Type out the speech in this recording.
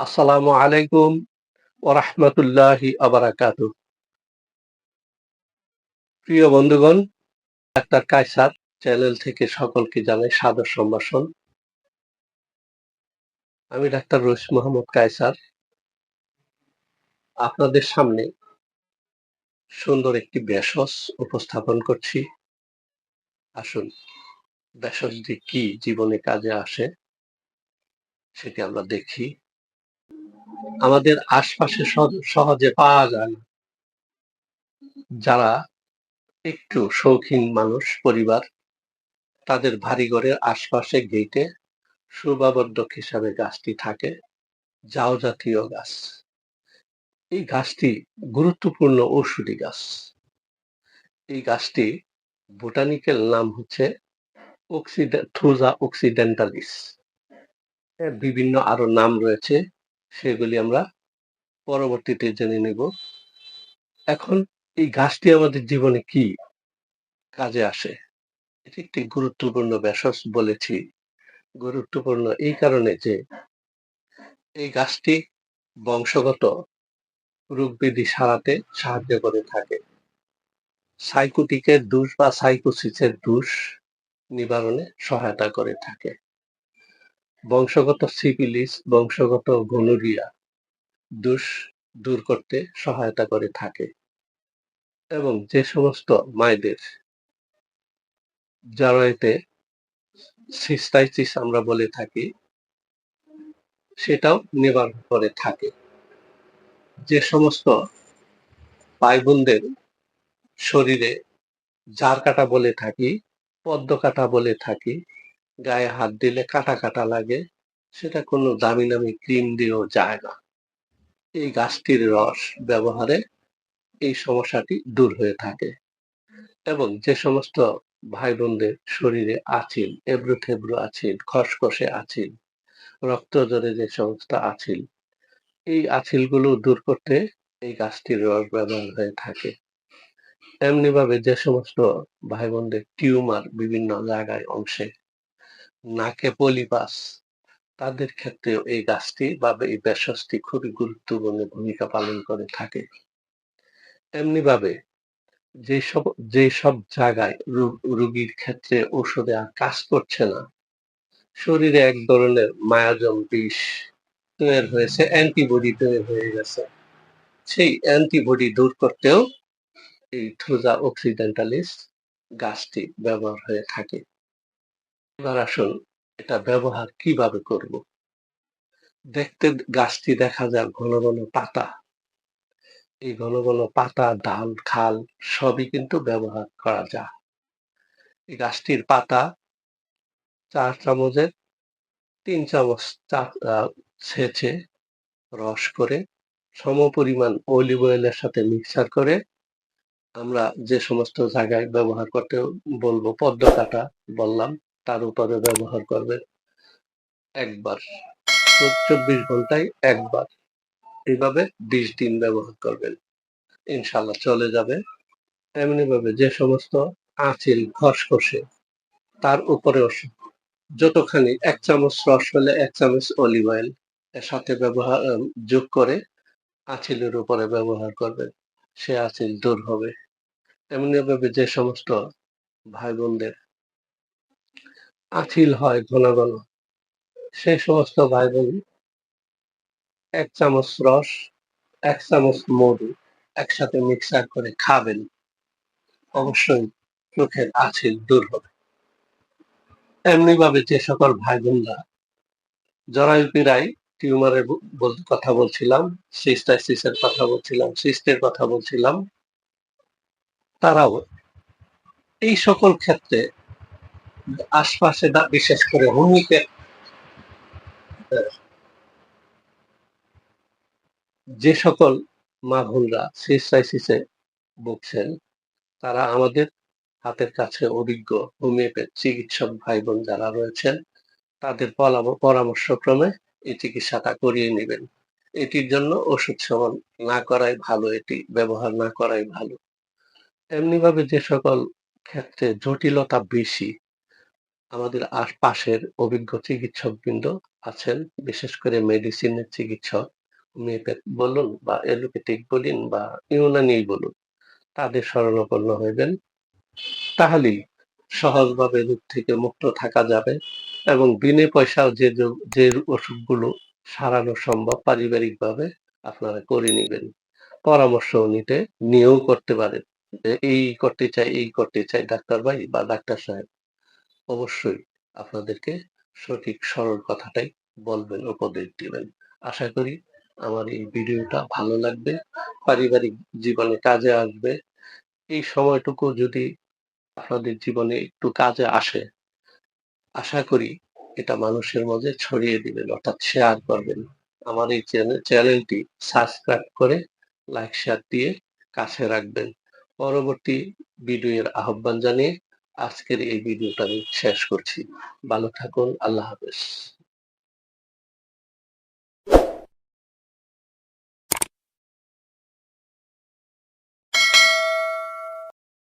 আসসালামু আলাইকুম ওরহমতুল্লাহি আবারাকাতু প্রিয় বন্ধুগণ, ডাক্তার কায়সার চ্যানেল থেকে সকলকে জানাই সাদর সম্ভাষণ। আমি ডাক্তার রইস মোহাম্মদ কায়সার। আপনাদের সামনে সুন্দর একটি ভেষজ উপস্থাপন করছি। আসুন ভেষজটি কি জীবনে কাজে আসে সেটি আমরা দেখি। আমাদের আশপাশে সহ- সহজে পাওয়া যায় না। যারা একটু শৌখিন মানুষ, পরিবার, তাদের ভারী ঘরের আশপাশে গেটে শোভাবর্ধক হিসাবে গাছটি থাকে জাও জাতীয় গাছ। এই গাছটি গুরুত্বপূর্ণ ঔষধি গাছ। এই গাছটি বোটানিক্যাল নাম হচ্ছে অক্সিডে থ্রুজা অক্সিডেন্টালিস। বিভিন্ন আরও নাম রয়েছে। সেগুলি আমরা পরবর্তীতে জেনে নেব। এখন এই গাছটি আমাদের জীবনে কি কাজে আসে? এটি একটি গুরুত্বপূর্ণ ভেষজ বলেছি। গুরুত্বপূর্ণ এই কারণে যে এই গাছটি বংশগত রোগ ব্যাধি সারাতে সাহায্য করে থাকে। সাইকোটিকের দোষ বা সাইকোসিসের দোষ নিবারণে সহায়তা করে থাকে। বংশগত সিপিলিস বংশগত গনোরিয়া দোষ দূর করতে সহায়তা করে থাকে এবং যে সমস্ত মায়েদের জরায়ুতে সিস্টাইটিস আমরা বলে থাকি, সেটাও নিবারণ করে থাকে। যে সমস্ত ভাই বোনদের শরীরে জার কাটা বলে থাকি, পদ্ম কাটা বলে থাকি গায়ে হাত দিলে কাটা কাটা লাগে, সেটা কোনো দামি দামি ক্রিম দিয়েও যায় না। এই গাছটির রস ব্যবহারে এই সমস্যাটি দূর হয়ে থাকে এবং যে সমস্ত ভাই বোনদের শরীরে আছিল এবড়ো থেবড়ো আছিল খসখসে আছিল রক্ত জরে যে সমস্ত আছিল এই আছিলগুলো দূর করতে এই গাছটির রস ব্যবহার হয়ে থাকে। এমনি ভাবে যে সমস্ত ভাই বোনদের টিউমার বিভিন্ন জায়গায় অংশে নাকে পলিপাস তাদের ক্ষেত্রেও এই গাছটি বা এই ভেষজটি খুবই গুরুত্বপূর্ণ ভূমিকা পালন করে থাকে। এমনি ভাবে যেসব যেসব জায়গায় রোগীর ক্ষেত্রে ওষুধে আর কাজ করছে না, শরীরে এক ধরনের মায়াজম বিষ তৈরি হয়েছে, অ্যান্টিবডি তৈরি হয়ে গেছে। সেই অ্যান্টিবডি দূর করতেও এই থ্রুজা অক্সিডেন্টালিস গাছটি ব্যবহার হয়ে থাকে। এবার আসুন এটা ব্যবহার কীভাবে করব? দেখতে গাছটি দেখা যায় ঘন ঘন পাতা। এই ঘন ঘন পাতা, ডাল, খাল সবই কিন্তু ব্যবহার করা যায়। এই গাছটির পাতা চার চামচের তিন চামচ ছেঁচে রস করে সম পরিমাণ অলিভ অয়েলের সাথে মিক্সার করে আমরা যে সমস্ত জায়গায় ব্যবহার করতে বলব পদ্ম কাটা বললাম তার উপরে ব্যবহার করবেন একবার। চব্বিশ ঘন্টায় একবার। এইভাবে বিশ দিন ব্যবহার করবেন। ইনশাল্লাহ চলে যাবে। এমনি ভাবে যে সমস্ত আঁচিল খসখসে, তার উপরে যতখানি এক চামচ রস হলে এক চামচ অলিভ অয়েল এর সাথে ব্যবহার যোগ করে আঁচিলের উপরে ব্যবহার করবেন সে আঁচিল দূর হবে। এমনি ভাবে যে সমস্ত ভাই বোনদের আঁচিল হয় ঘন ঘন। সেই সমস্ত ভাই বোন এক চামচ রস, এক চামচ মধু একসাথে মিক্সার করে খাবেন। অবশ্যই চোখের আঁচিল দূর হবে। এমনি ভাবে যে সকল ভাই বোনরা জরায়ু পীড়ায় টিউমারের কথা বলছিলাম, সিস্টাইসিসের কথা বলছিলাম, সিস্টের কথা বলছিলাম, তারাও এই সকল ক্ষেত্রে আশপাশে বিশেষ করে হোমিওপ্যাথ যে সকল মা বোনরা সিস্টাইসিসে ভুগছেন তারা আমাদের হাতের কাছে অভিজ্ঞ হোমিওপ্যাথ চিকিৎসক ভাই বোন যারা রয়েছেন, তাদের পরাম- পরামর্শক্রমে এই চিকিৎসাটা করিয়ে নেবেন। এটির জন্য ওষুধ সেবন না করাই ভালো, এটি ব্যবহার না করাই ভালো। এমনিভাবে যে সকল ক্ষেত্রে জটিলতা বেশি আমাদের আশপাশের অভিজ্ঞ চিকিৎসকবৃন্দ আছেন, বিশেষ করে মেডিসিনের চিকিৎসক বলুন বা এলোপ্যাথিক বলুন বা ইউনানি বলুন, তাদের শরণাপন্ন হইবেন। তাহলেই সহজভাবে রোগ থেকে মুক্ত থাকা যাবে এবং বিনে পয়সাও যে যে অসুখগুলো সারানো সম্ভব পারিবারিকভাবে আপনারা করে নেবেন। পরামর্শ নিতে, নিয়েও করতে পারেন। এই করতে চাই, এই করতে চাই ডাক্তার ভাই বা ডাক্তার সাহেব। অবশ্যই আপনাদেরকে সঠিক, সরল কথাটাই বলবেন, উপদেশ দিবেন। আশা করি আমার এই ভিডিওটা ভালো লাগবে, পারিবারিক জীবনে কাজে আসবে। এই সময়টুকু যদি আপনাদের জীবনে একটু কাজে আসে, আশা করি এটা মানুষের মধ্যে ছড়িয়ে দিবেন, অর্থাৎ শেয়ার করবেন। আমার এই চ্যানেলটি সাবস্ক্রাইব করে লাইক শেয়ার দিয়ে কাছে রাখবেন। পরবর্তী ভিডিওর আহ্বান জানিয়ে আজকের এই ভিডিওটা আমি শেষ করছি। ভালো থাকুন আল্লাহ হাফেজ।